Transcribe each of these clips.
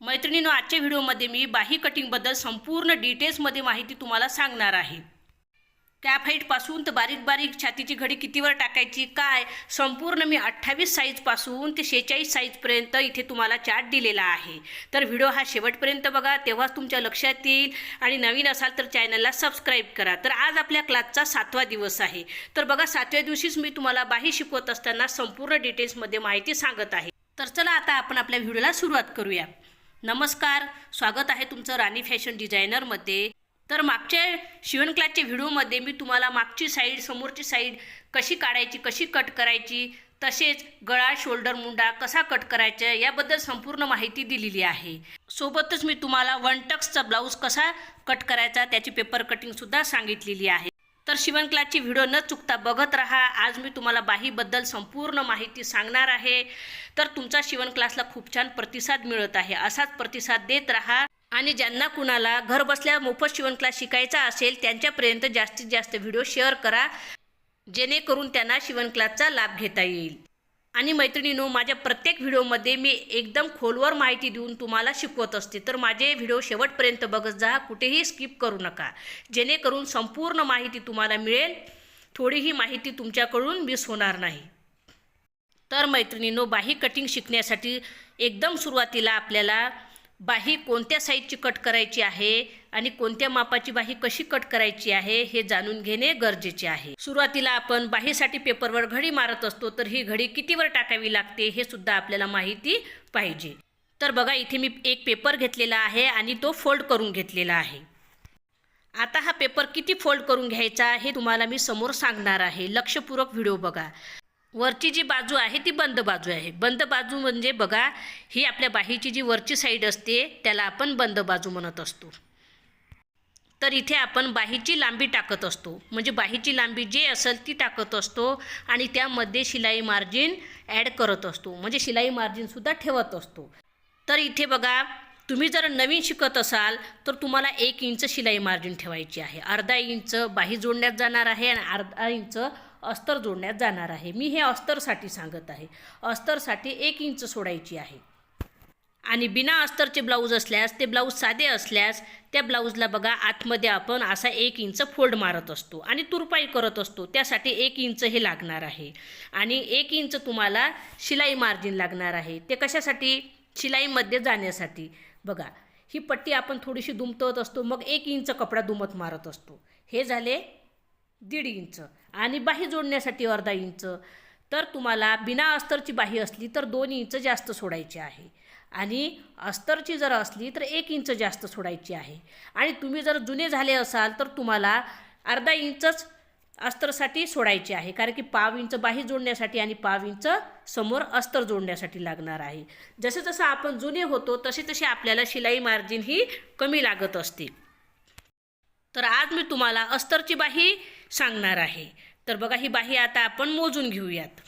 मैत्रिणीनो आजच्या व्हिडिओमध्ये मी बाही कटिंगबद्दल संपूर्ण डिटेल्समध्ये माहिती तुम्हाला सांगणार आहे. कॅप हाईटपासून तर बारीक बारीक छातीची घडी कितीवर टाकायची काय? संपूर्ण मी अठ्ठावीस साईजपासून ते शेहेचाळीस साईजपर्यंत इथे तुम्हाला चार्ट दिलेला आहे. तर व्हिडिओ हा शेवटपर्यंत बघा तेव्हाच तुमच्या लक्षात येईल. आणि नवीन असाल तर चॅनलला सबस्क्राईब करा. तर आज आपल्या क्लासचा सातवा दिवस आहे. तर बघा सातव्या दिवशीच मी तुम्हाला बाही शिकवत असताना संपूर्ण डिटेल्समध्ये माहिती सांगत आहे. तर चला आता आपण आपल्या व्हिडिओला सुरुवात करूया. नमस्कार स्वागत आहे तुमचं राणी फॅशन डिझायनरमध्ये. तर मागच्या शिवण क्लासच्या व्हिडिओमध्ये मी तुम्हाला मागची साईड समोरची साईड कशी काढायची कशी कट करायची तसेच गळा शोल्डर मुंडा कसा कट करायचा याबद्दल संपूर्ण माहिती दिलेली आहे. सोबतच मी तुम्हाला वन टक्सचा ब्लाऊज कसा कट करायचा त्याची पेपर कटिंगसुद्धा सांगितलेली आहे. तर शिवण क्लासची व्हिडिओ न चुकता बघत राहा. आज मी तुम्हाला बाहीबद्दल संपूर्ण माहिती सांगणार आहे. तर तुमचा शिवण क्लासला खूप छान प्रतिसाद मिळत आहे. असाच प्रतिसाद देत राहा. आणि ज्यांना कुणाला घर बसल्या मोफत शिवण क्लास शिकायचा असेल त्यांच्यापर्यंत जास्तीत जास्त व्हिडिओ शेअर करा. जेणेकरून त्यांना शिवण क्लासचा लाभ घेता येईल. आणि मैत्रिणीनो माझ्या प्रत्येक व्हिडिओमध्ये मी एकदम खोलवर माहिती देऊन तुम्हाला शिकवत असते. तर माझे व्हिडिओ शेवटपर्यंत बघत जा कुठेही स्किप करू नका. जेणेकरून संपूर्ण माहिती तुम्हाला मिळेल. थोडीही माहिती तुमच्याकडून मिस होणार नाही. तर मैत्रिणीनो बाही कटिंग शिकण्यासाठी एकदम सुरुवातीला आपल्याला बाही कोणत्या साईजची कट करायची आहे आणि कोणत्या मापाची बाही कशी कट करायची आहे हे जाणून घेणे गरजेचे आहे. सुरुवातीला आपण बाहीसाठी पेपरवर घडी मारत असतो तर ही घडी कितीवर टाकावी लागते हे सुद्धा आपल्याला माहिती पाहिजे. तर बघा इथे मी एक पेपर घेतलेला आहे आणि तो फोल्ड करून घेतलेला आहे. आता हा पेपर किती फोल्ड करून घ्यायचा हे तुम्हाला मी समोर सांगणार आहे. लक्षपूर्वक व्हिडिओ बघा. वरची जी बाजू आहे ती बंद बाजू आहे. बंद बाजू म्हणजे बघा ही आपल्या बाहीची जी वरची साईड असते त्याला आपण बंद बाजू म्हणत असतो. तर इथे आपण बाहीची लांबी टाकत असतो. म्हणजे बाहीची लांबी जे असेल ती टाकत असतो आणि त्यामध्ये शिलाई मार्जिन ॲड करत असतो. म्हणजे शिलाई मार्जिनसुद्धा ठेवत असतो. तर इथे बघा तुम्ही जर नवीन शिकत असाल तर तुम्हाला एक इंच शिलाई मार्जिन ठेवायची आहे. अर्धा इंच बाही जोडण्यात जाणार आहे आणि अर्धा इंच अस्तर जोडण्यात जाणार आहे. मी हे अस्तरसाठी सांगत आहे. अस्तरसाठी एक इंच सोडायची आहे. आणि बिना अस्तरचे ब्लाऊज असल्यास ते ब्लाऊज साधे असल्यास त्या ब्लाऊजला बघा आतमध्ये आपण असा एक इंच फोल्ड मारत असतो आणि तुरपाई करत असतो. त्यासाठी एक इंच हे लागणार आहे. आणि एक इंच तुम्हाला शिलाई मार्जिन लागणार आहे. ते कशासाठी? शिलाईमध्ये जाण्यासाठी. बघा ही पट्टी आपण थोडीशी दुमतवत असतो मग एक इंच कपडा दुमत मारत असतो. हे झाले दीड इंच. आणि बाही जोडण्यासाठी अर्धा इंच. तर तुम्हाला बिना अस्तरची बाही असली तर दोन इंच जास्त सोडायची आहे. आणि अस्तरची जर असली तर एक इंच जास्त सोडायची आहे. आणि तुम्ही जर जुने झाले असाल तर तुम्हाला अर्धा इंचच अस्तरसाठी सोडायचे आहे. कारण की पाव इंच बाही जोडण्यासाठी आणि पाव इंच समोर अस्तर जोडण्यासाठी लागणार आहे. जसं जसं आपण जुने होतो तसे तसे आपल्याला शिलाई मार्जिन ही कमी लागत असते. तर आज मी तुम्हाला अस्तरची बाही सांगणार आहे. तर बघा ही बाही आता आपण मोजून घेऊयात.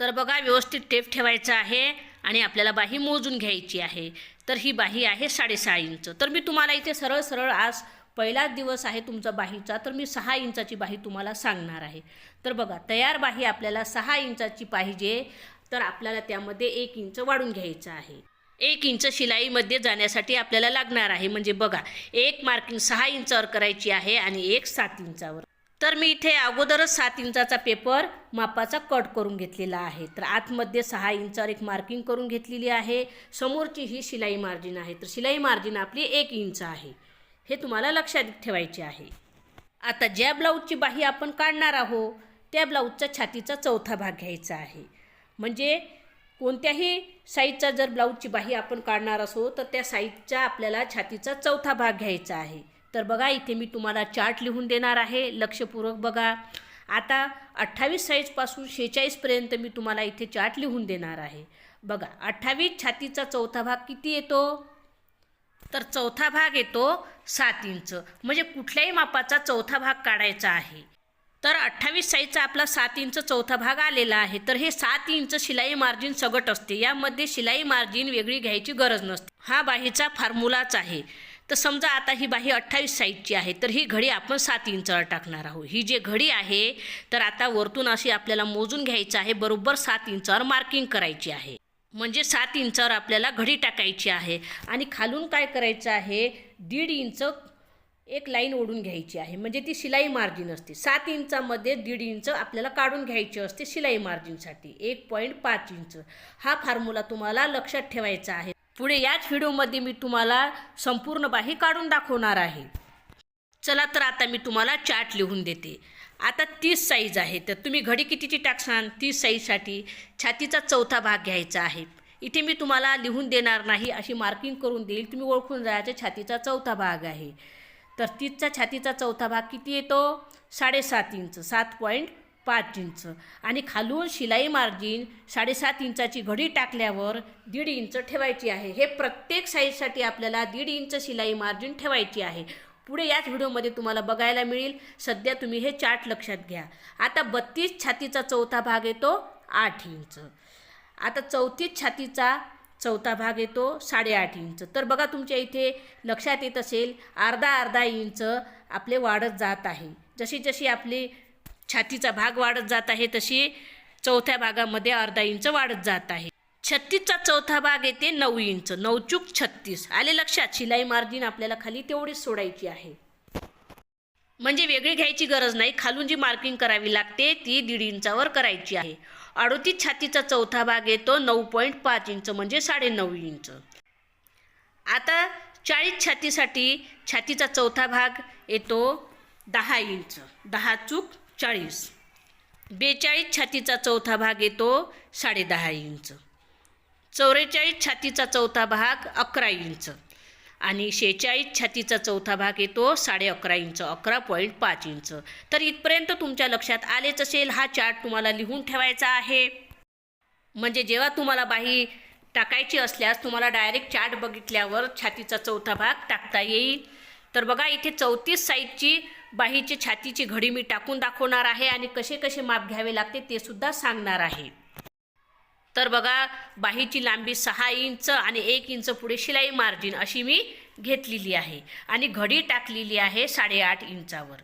तर बघा व्यवस्थित टेप ठेवायचा आहे आणि आपल्याला बाही मोजून घ्यायची आहे. तर ही बाही आहे साडेसहा इंच. तर मी तुम्हाला इथे सरळ सरळ आज पहिलाच दिवस आहे तुमचा बाहीचा तर मी सहा इंचाची बाही तुम्हाला सांगणार आहे. तर बघा तयार बाही आपल्याला सहा इंचाची पाहिजे तर आपल्याला त्यामध्ये एक इंच वाढून घ्यायचं आहे. एक इंच शिलाईमध्ये जाण्यासाठी आपल्याला लागणार आहे. म्हणजे बघा एक मार्किंग सहा इंचावर करायची आहे आणि एक सात इंचावर. तर मी इथे अगोदरच सात इंचाचा पेपर मापाचा कट करून घेतलेला आहे. तर आतमध्ये सहा इंचावर एक मार्किंग करून घेतलेली आहे. समोरची ही शिलाई मार्जिन आहे. तर शिलाई मार्जिन आपली एक इंच आहे. हे तुम्हाला लक्षात ठेवायचे आहे. आता ज्या ब्लाऊजची बाही आपण काढणार आहोत त्या ब्लाऊजचा छातीचा चौथा भाग घ्यायचा आहे. म्हणजे कोणत्याही साईजचा जर ब्लाऊजची बाही आपण काढणार असो तर त्या साईजचा आपल्याला छातीचा चौथा भाग घ्यायचा आहे. तर बघा इथे मी तुम्हाला चार्ट लिहून देणार आहे. लक्षपूर्वक बघा. आता अठ्ठावीस साईजपासून शेहेचाळीसपर्यंत मी तुम्हाला इथे चार्ट लिहून देणार आहे. बघा अठ्ठावीस छातीचा चौथा भाग किती येतो? तर चौथा भाग येतो सात इंच. म्हणजे कुठल्याही मापाचा चौथा भाग काढायचा आहे. तर अठ्ठावीस साईजचा आपला सात इंच चौथा भाग आलेला आहे. तर हे सात इंच शिलाई मार्जिन सगट असते. यामध्ये शिलाई मार्जिन वेगळी घ्यायची गरज नसते. हा बाहीचा फॉर्म्युलाच आहे. तर समजा आता ही बाही अठ्ठावीस साईजची आहे तर ही घडी आपण सात इंचावर टाकणार आहोत. ही जे घडी आहे तर आता वरतून अशी आपल्याला मोजून घ्यायचं आहे बरोबर सात इंचावर मार्किंग करायची आहे. म्हणजे सात इंचावर आपल्याला घडी टाकायची आहे. आणि खालून काय करायचं आहे दीड इंच एक लाईन ओढून घ्यायची आहे. म्हणजे ती शिलाई मार्जिन असते. सात इंचामध्ये दीड इंच आपल्याला काढून घ्यायची असते शिलाई मार्जिनसाठी एक पॉईंट पाच इंच. हा फॉर्म्युला तुम्हाला लक्षात ठेवायचा आहे. पुढे याच व्हिडिओमध्ये मी तुम्हाला संपूर्ण बाही काढून दाखवणार आहे. चला तर आता मी तुम्हाला चार्ट लिहून देते. आता तीस साईज आहे. तर तुम्ही घडी कितीची टाकसान? तीस साईजसाठी छातीचा चौथा भाग घ्यायचा आहे. इथे मी तुम्हाला लिहून देणार नाही. अशी मार्किंग करून देईल. तुम्ही ओळखून जायचं छातीचा चौथा भाग आहे. तर तीसचा छातीचा चौथा भाग किती येतो? साडेसात इंच सात पॉईंट पाच इंच. आणि खालून शिलाई मार्जिन साडेसात इंचाची घडी टाकल्यावर दीड इंच ठेवायची आहे. हे प्रत्येक साईजसाठी आपल्याला दीड इंच शिलाई मार्जिन ठेवायची आहे. पुढे याच व्हिडिओमध्ये तुम्हाला बघायला मिळेल. सध्या तुम्ही हे चार्ट लक्षात घ्या. आता बत्तीस छातीचा चौथा भाग येतो आठ इंच. आता चौथीच छातीचा चौथा भाग येतो साडेआठ इंच. तर बघा तुमच्या इथे लक्षात येत असेल अर्धा अर्धा इंच आपले वाढत जात आहे. जशी जशी आपली छातीचा भाग वाढत जात आहे तशी चौथ्या भागामध्ये अर्धा इंच वाढत जात आहे. छत्तीसचा चौथा भाग येते नऊ इंच. नऊचूक छत्तीस. आले लक्षात? शिलाई मार्जिन आपल्याला खाली तेवढीच सोडायची आहे. म्हणजे वेगळी घ्यायची गरज नाही. खालून जी मार्किंग करावी लागते ती दीड इंचावर करायची आहे. अडोतीस छातीचा चौथा भाग येतो नऊ पॉईंट पाच इंच म्हणजे साडेनऊ इंच. आता चाळीस छातीसाठी छातीचा चौथा भाग येतो दहा इंच. दहा चूक चाळीस. बेचाळीस छातीचा चौथा भाग येतो साडेदहा इंच. चौवेचाळीस छातीचा चौथा भाग अकरा इंच. आणि शेहेचाळीस छातीचा चौथा भाग येतो साडे अकरा इंच अकरा पॉईंट पाच इंच. तर इथपर्यंत तुमच्या लक्षात आलेच असेल हा चार्ट तुम्हाला लिहून ठेवायचा आहे. म्हणजे जेव्हा तुम्हाला बाही टाकायची असल्यास तुम्हाला डायरेक्ट चार्ट बघितल्यावर छातीचा चौथा भाग टाकता येईल. तर बघा इथे चौतीस साईजची बाहीची छातीची घडी मी टाकून दाखवणार आहे आणि कसे कसे माप घ्यावे लागते ते सुद्धा सांगणार आहे. तर बघा बाहीची लांबी सहा इंच आणि एक इंच पुढे शिलाई मार्जिन अशी मी घेतलेली आहे. आणि घडी टाकलेली आहे साडेआठ इंचावर.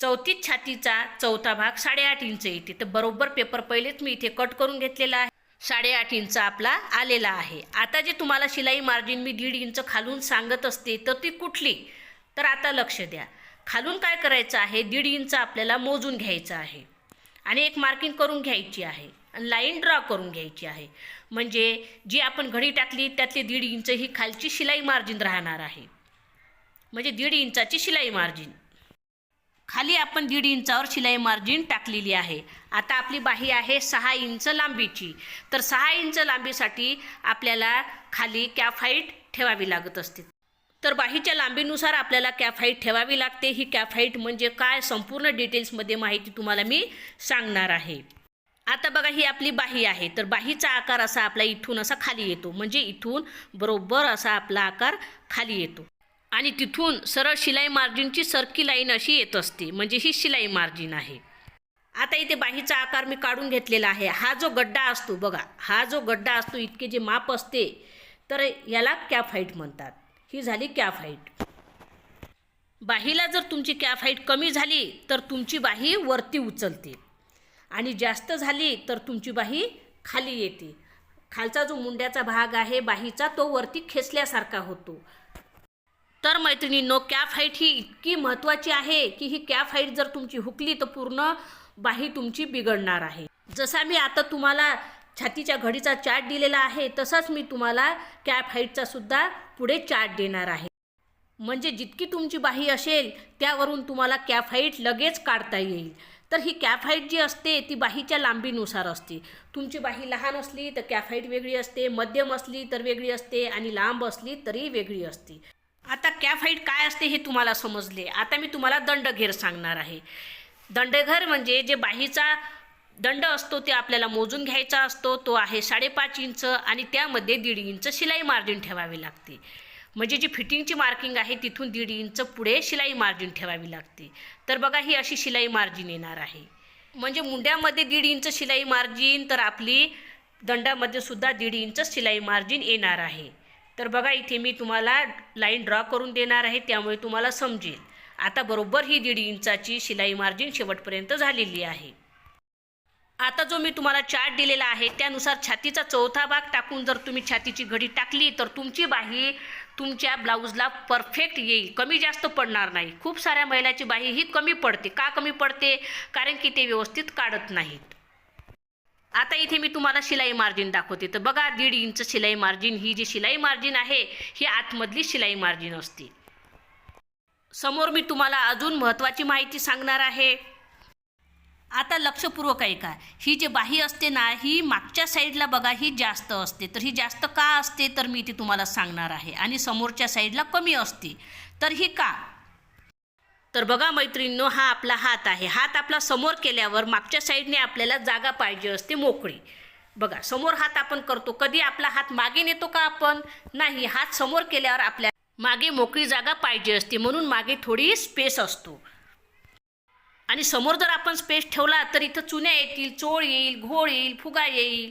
चौथीत छातीचा चौथा भाग साडेआठ इंच येते. तर बरोबर पेपर पहिलेच मी इथे कट करून घेतलेला आहे. साडेआठ इंच आपला आलेला आहे. आता जे तुम्हाला शिलाई मार्जिन मी दीड इंच खालून सांगत असते तर ती कुठली? तर आता लक्ष द्या. खालून काय करायचं आहे? दीड इंच आपल्याला मोजून घ्यायचं आहे. आणि एक मार्किंग करून घ्यायची आहे. लाईन ड्रॉ करून घ्यायची आहे. म्हणजे जी आपण घडी टाकली त्यातली दीड इंच ही खालची शिलाई मार्जिन राहणार आहे. म्हणजे दीड इंचाची शिलाई मार्जिन. खाली आपण दीड इंचावर शिलाई मार्जिन टाकलेली आहे. आता आपली बाही आहे सहा इंच लांबीची. तर सहा इंच लांबीसाठी आपल्याला खाली कॅफाईट ठेवावी लागत असते. तर बाहीच्या लांबीनुसार आपल्याला कॅफाईट ठेवावी लागते. ही कॅफाईट म्हणजे काय? संपूर्ण डिटेल्समध्ये माहिती तुम्हाला मी सांगणार आहे. आता बघा ही आपली बाही आहे. तर बाहीचा आकार असा आपला इथून असा खाली येतो. म्हणजे इथून बरोबर असा आपला आकार खाली येतो. आणि तिथून सरळ शिलाई मार्जिनची सरकी लाईन अशी येत असते. म्हणजे ही शिलाई मार्जिन आहे. आता इथे बाहीचा आकार मी काढून घेतलेला आहे. हा जो गड्डा असतो बघा हा जो गड्डा असतो इतके जे माप असते तर याला कॅफ हाईट म्हणतात. ही झाली कॅफ हाईट बाहीला जर तुमची कॅफ हाईट कमी झाली तर तुमची बाही वरती उचलते. आणि जास्त झाली तर तुमची बाही खाली येते. खालचा जो मुंड्याचा भाग आहे बाहीचा तो वरती खेचल्यासारखा होतो. तर मैत्रिणींनो कॅफ हाईट ही इतकी महत्त्वाची आहे की ही कॅफ हाईट जर तुमची हुकली तर पूर्ण बाही तुमची बिघडणार आहे. जसा मी आता तुम्हाला छातीच्या घडीचा चार्ट दिलेला आहे तसाच मी तुम्हाला कॅफ हाईटचा सुद्धा पुढे चार्ट देणार आहे. म्हणजे जितकी तुमची बाही असेल त्यावरून तुम्हाला कॅप हाईट लगेच काढता येईल. तर ही कॅफ हाईट जी असते ती बाहीच्या लांबीनुसार असते. तुमची बाही लहान असली तर कॅफ हाईट वेगळी असते मध्यम असली तर वेगळी असते आणि लांब असली तरी वेगळी असते. आता कॅफ हाईट काय असते हे तुम्हाला समजले. आता मी तुम्हाला दंडघेर सांगणार आहे. दंडघर म्हणजे जे बाहीचा दंड असतो ते आपल्याला मोजून घ्यायचा असतो. तो आहे साडेपाच इंच आणि त्यामध्ये दीड इंच शिलाई मार्जिन ठेवावी लागते. म्हणजे जी फिटिंगची मार्किंग आहे तिथून दीड इंच पुढे शिलाई मार्जिन ठेवावी लागते. तर बघा ही अशी शिलाई मार्जिन येणार आहे. म्हणजे मुंड्यामध्ये दीड इंच शिलाई मार्जिन तर आपली दंडामध्ये सुद्धा दीड इंच शिलाई मार्जिन येणार आहे. तर बघा इथे मी तुम्हाला लाईन ड्रॉ करून देणार आहे त्यामुळे तुम्हाला समजेल. आता बरोबर ही दीड इंचाची शिलाई मार्जिन शेवटपर्यंत झालेली आहे. आता जो मी तुम्हाला चार्ट दिलेला आहे त्यानुसार छातीचा चौथा भाग टाकून जर तुम्ही छातीची घडी टाकली तर तुमची बाही तुमच्या ब्लाऊजला परफेक्ट येईल. कमी जास्त पडणार नाही. खूप साऱ्या महिलाची बाही ही कमी पडते. का कमी पडते? कारण की ते व्यवस्थित काढत नाहीत. आता इथे मी तुम्हाला शिलाई मार्जिन दाखवते. तर बघा दीड इंच शिलाई मार्जिन ही जी शिलाई मार्जिन आहे ही आतमधली शिलाई मार्जिन असते. समोर मी तुम्हाला अजून महत्त्वाची माहिती सांगणार आहे. आता लक्षपूर्वक ऐका. ही जी बाही असते ना ही मागच्या साईडला बघा ही जास्त असते. तर ही जास्त का असते? तर मी ती तुम्हाला सांगणार आहे. आणि समोरच्या साईडला कमी असते. तर ही का? तर बघा मैत्रिणींनो हा आपला हात आहे. हात आपला समोर केल्यावर मागच्या साईडने आपल्याला जागा पाहिजे असते मोकळी. बघा समोर हात आपण करतो. कधी आपला हात मागे नेतो का आपण? नाही. हात समोर केल्यावर आपल्या मागे मोकळी जागा पाहिजे असते. म्हणून मागे थोडी स्पेस असतो. आणि समोर जर आपण स्पेस ठेवला तर इथं चुन्या येतील चोळ येईल घोळ येईल फुगा येईल.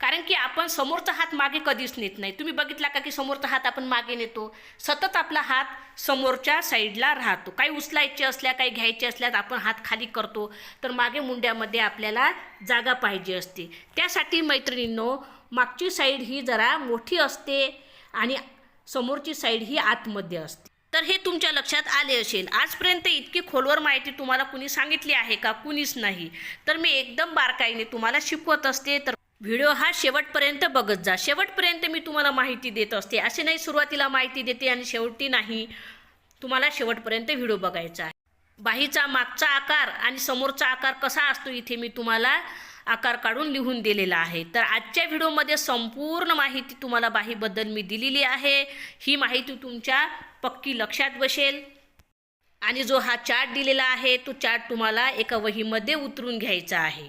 कारण की आपण समोरचा हात मागे कधीच नेत नाही. तुम्ही बघितला का की समोरचा हात आपण मागे नेतो? सतत आपला हात समोरच्या साईडला राहतो. काही उचलायचे असल्या काही घ्यायचे असल्यास आपण हात खाली करतो. तर मागे मुंड्यामध्ये आपल्याला जागा पाहिजे असते. त्यासाठी मैत्रिणींनो मागची साईड ही जरा मोठी असते आणि समोरची साईड ही आतमध्ये असते. तर हे तुमच्या लक्षात आले असेल. आजपर्यंत इतकी खोलवर माहिती तुम्हाला कुणी सांगितली आहे का? कुणीच नाही. तर मी एकदम बारकाईने तुम्हाला शिकवत असते तर व्हिडिओ हा शेवटपर्यंत बघत जा. शेवटपर्यंत मी तुम्हाला माहिती देत असते. असे नाही सुरुवातीला माहिती देते आणि शेवटी नाही तुम्हाला शेवटपर्यंत व्हिडिओ बघायचा आहे. बाहीचा मागचा आकार आणि समोरचा आकार कसा असतो इथे मी तुम्हाला आकार काढून लिहून दिलेला आहे. तर आजच्या व्हिडिओमध्ये संपूर्ण माहिती तुम्हाला बाहीबद्दल मी दिलेली आहे. ही माहिती तुमच्या पक्की लक्षात बसेल. आणि जो हा चार्ट दिलेला आहे तो चार्ट तुम्हाला एका वहीमध्ये उतरून घ्यायचा आहे.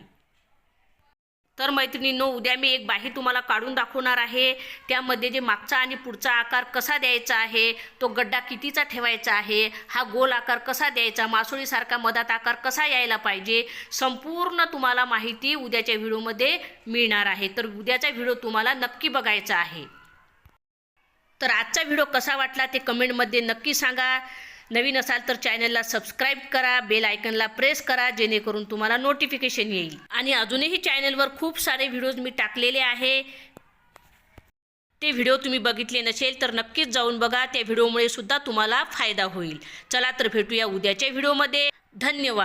तर मैत्रिणींनो उद्या मी एक बाही तुम्हाला काढून दाखवणार आहे. त्यामध्ये जे मागचा आणि पुढचा आकार कसा द्यायचा आहे तो गड्डा कितीचा ठेवायचा आहे हा गोल आकार कसा द्यायचा मासोळीसारखा मधात आकार कसा यायला पाहिजे संपूर्ण तुम्हाला माहिती उद्याच्या व्हिडिओमध्ये मिळणार आहे. तर उद्याचा व्हिडिओ तुम्हाला नक्की बघायचा आहे. तर आजचा व्हिडिओ कसा वाटला ते कमेंटमध्ये नक्की सांगा. नवीन असाल तर चॅनलला सबस्क्राईब करा बेल आयकनला प्रेस करा जेणेकरून तुम्हाला नोटिफिकेशन येईल. आणि अजूनही चॅनलवर खूप सारे व्हिडिओज मी टाकलेले आहे. ते व्हिडिओ तुम्ही बघितले नसेल तर नक्कीच जाऊन बघा. त्या व्हिडिओमुळे सुद्धा तुम्हाला फायदा होईल. चला तर भेटूया उद्याच्या व्हिडिओमध्ये. धन्यवाद.